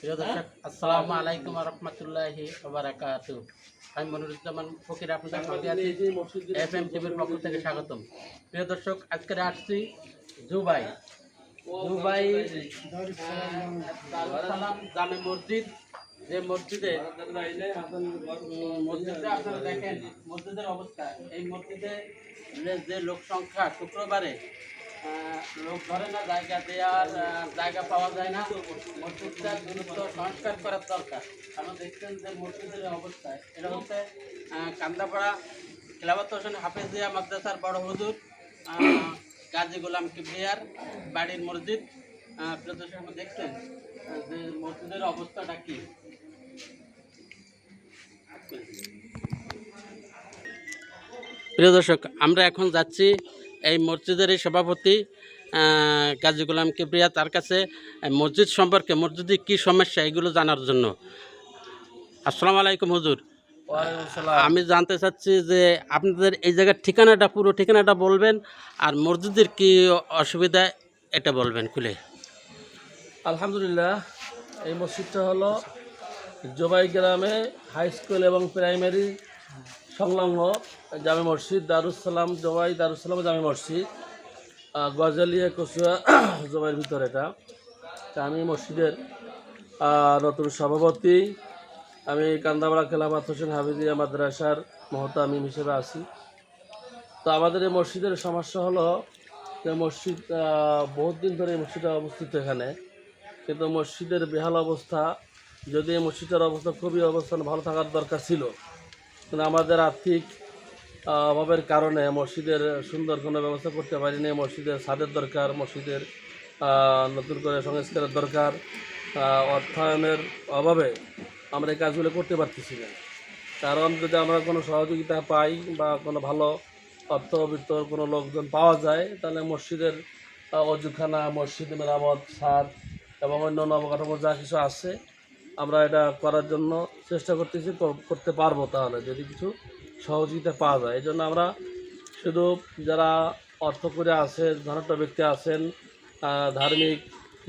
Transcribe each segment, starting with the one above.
প্রিয় দর্শক, আসসালামু আলাইকুম রহমতুল্লাহি বারাকাতু আমি মনিরুজ্জামান ফকির, আপনাদের সঙ্গে আছি এফ এম টিভির পক্ষ থেকে স্বাগতম। প্রিয় দর্শক, আজকে আসছি জুবাই জুবাই জামে মসজিদ। যে মসজিদে মসজিদে আপনারা দেখেন, মসজিদের অবস্থা। এই মসজিদে যে- লোক সংখ্যা শুক্রবারে লোক ধরে না, জায়গা দেওয়ার জায়গা পাওয়া যায় না। মসজিদটা দ্রুত সংস্কার করার দরকার। কারণ দেখছেন যে মসজিদের অবস্থা। এটা হচ্ছে কান্দাপাড়া খেলাবত হোসেন হাফেজিয়া মাদ্রাসার বড় হুজুর গাজী গোলাম কিবরিয়ার বাড়ির মসজিদ। প্রিয় দেখছেন, যে মসজিদের অবস্থাটা কি? প্রিয় দর্শক, আমরা এখন যাচ্ছি এই মসজিদের এই সভাপতি কাজী গোলাম কিবরিয়া তার কাছে মসজিদ সম্পর্কে মসজিদে কি সমস্যা এগুলো জানার জন্য। আসসালামু আলাইকুম হুজুর। আমি জানতে চাচ্ছি যে আপনাদের এই জায়গার ঠিকানাটা পুরো ঠিকানাটা বলবেন আর মসজিদের কি অসুবিধা এটা বলবেন খুলে। আলহামদুলিল্লাহ এই মসজিদটা হলো জবাই গ্রামে হাই স্কুল এবং প্রাইমারি সংলগ্ন জামে মসজিদ দারুসালাম জবাই দারুসালাম জামে মসজিদ গজালিয়া কচুয়া, জবাইয়ের ভিতরে এটা। আমি মসজিদের নতুন সভাপতি। আমি কান্দাপাড়া খেলাফাত হোসেন হাবিদিয়া মাদ্রাসার মহতামিম হিসেবে আছি। তো আমাদের এই মসজিদের সমস্যা হলো যে মসজিদ বহুত দিন ধরে এই মসজিদটা অবস্থিত এখানে। কিন্তু মসজিদের বেহাল অবস্থা, যদি এই মসজিদের অবস্থা খুবই অবস্থান ভালো থাকার দরকার ছিল কিন্তু আমাদের আর্থিক অভাবের কারণে মসজিদের সুন্দর কোনো ব্যবস্থা করতে পারিনি। মসজিদের ছাদের দরকার মসজিদের নতুন করে সংস্কারের দরকার। অর্থায়নের অভাবে আমরা এই কাজগুলো করতে পারতেছি না। কারণ যদি আমরা কোনো সহযোগিতা পাই বা কোনো ভালো অর্থবিত্ত কোনো লোকজন পাওয়া যায় তাহলে মসজিদের আহ, অজুখানা মসজিদ মেরামত সার এবং অন্যান্য অবকাঠামো যা কিছু আছে আমরা এটা করার জন্য চেষ্টা করতেছি করতে পারব তাহলে যদি কিছু সহযোগিতা পাওয়া যায়। এই জন্য আমরা শুধু যারা অর্থ করে আছে ধনাঢ্য ব্যক্তি আছেন ধার্মিক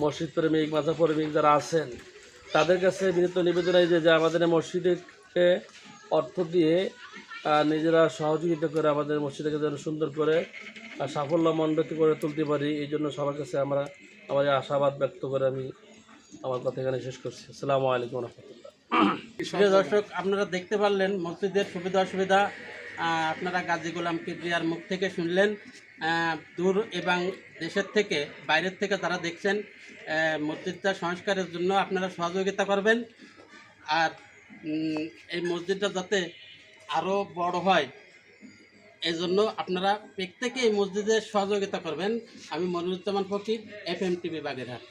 মসজিদ প্রেমিক মাথা প্রেমিক যারা আছেন তাদের কাছে বিনীত নিবেদন এই যে আমাদের মসজিদকে অর্থ দিয়ে নিজেরা সহযোগিতা করে আমাদের মসজিদকে যেন সুন্দর করে আহ, সাফল্যমণ্ডিত করে তুলতে পারি এই জন্য সবার কাছে আমরা আমাদের আশাবাদ ব্যক্ত করে আমি আমার কথা এখানে শেষ করছি। আসসালামু আলাইকুম রহমতুল্লাহ। দর্শক, আপনারা দেখতে পারলেন মসজিদের সুবিধা অসুবিধা আপনারা গাজী গোলাম কিবরিয়ার মুখ থেকে শুনলেন দূর এবং দেশের থেকে, বাইরের থেকে তারা দেখছেন মসজিদটা সংস্কারের জন্য আপনারা সহযোগিতা করবেন। আর এই মসজিদটা যাতে আরও বড় হয় এই জন্য আপনারা প্রত্যেকে এই মসজিদের সহযোগিতা করবেন। আমি Moniruzzaman Fakir F M TV Bagerhat.